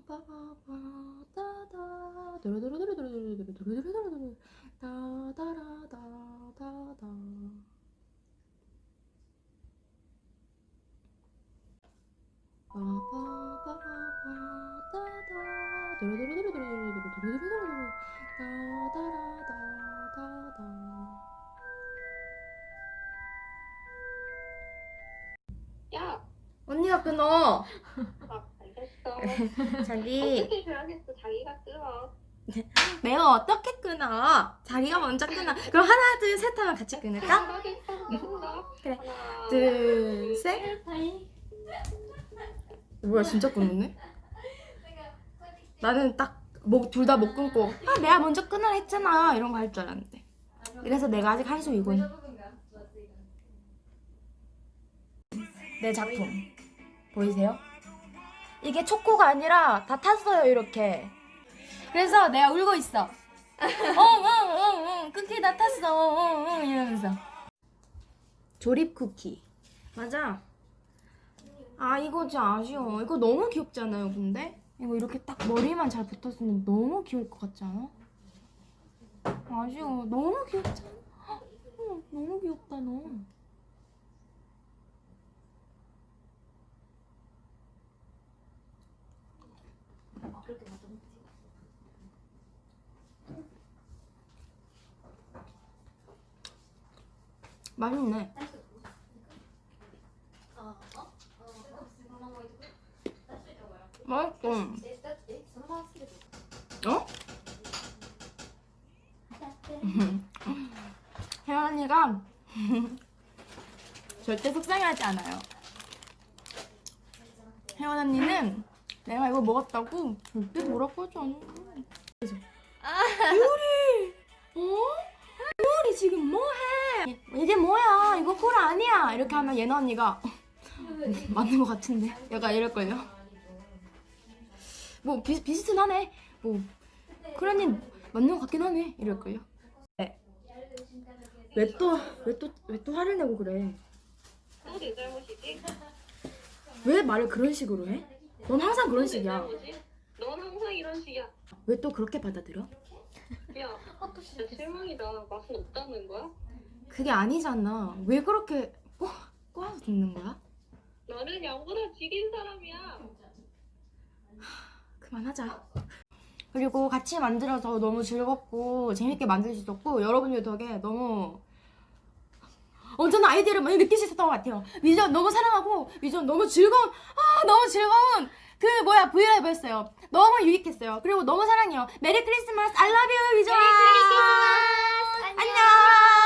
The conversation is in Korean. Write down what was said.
바바바바바 야, 언니가 끊어. 아, 알겠어. 자기 어떻게 그러겠어? 자기가 끊어. 내가 어떻게 끊어? 자기가 먼저 끊어. 그럼 하나 둘 셋 하면 같이 끊을까? 그래. 둘 셋. 뭐야 진짜 끊었네? 나는 딱둘다못 끊고 아 내가 먼저 끊으라 했잖아 이런 거 할 줄 알았는데 그래서 내가 아직 한숨이고 내 작품 보이세요? 이게 초코가 아니라 다 탔어요 이렇게 그래서 내가 울고 있어. 어응응응 쿠키 다 탔어. 응, 응, 이러면서. 조립 쿠키. 맞아. 아 이거 진짜 아쉬워. 이거 너무 귀엽잖아요 근데? 이거 이렇게 딱 머리만 잘 붙었으면 너무 귀여울 것 같지 않아? 아쉬워. 너무 귀엽잖아. 헉, 어, 너무 귀엽다 너 맛있네 맛있어 어? 혜연 언니가 절대 속상해하지 않아요. 혜연 언니는 내가 이거 먹었다고 절대 뭐라고 하지 않아. 그래서 유리, 어? 유리 지금 뭐해? 이게 뭐야? 이거 꿀 아니야. 이렇게 하면 예나 언니가 맞는 것 같은데. 약간 이럴걸요. 뭐 비, 비슷하네. 뭐 그러니 맞는 것 같긴 하네. 이럴걸요. 네. 왜또왜 또 왜 또 화를 내고 그래? 또내 잘못이지? 왜 말을 그런 식으로 해? 넌 항상 그런 내 식이야. 넌 항상 이런 식이야. 왜 또 그렇게 받아들여? 야, 진짜 실망이다. 맛은 없다는 거야? 그게 아니잖아. 왜 그렇게 꼬, 꼬아서 듣는 거야? 나는 양보다 지린 사람이야. 그만하자. 그리고 같이 만들어서 너무 즐겁고 재밌게 만들 수 있었고 여러분들 덕에 너무 언제나 아이디어를 많이 느낄 수 있었던 것 같아요. 위전 너무 사랑하고 위전 너무 즐거운 아 너무 즐거운 그 뭐야 브이라이브였어요. 너무 유익했어요. 그리고 너무 사랑해요. 메리 크리스마스 you 위전. 메리 크리스마스. 안녕. 안녕.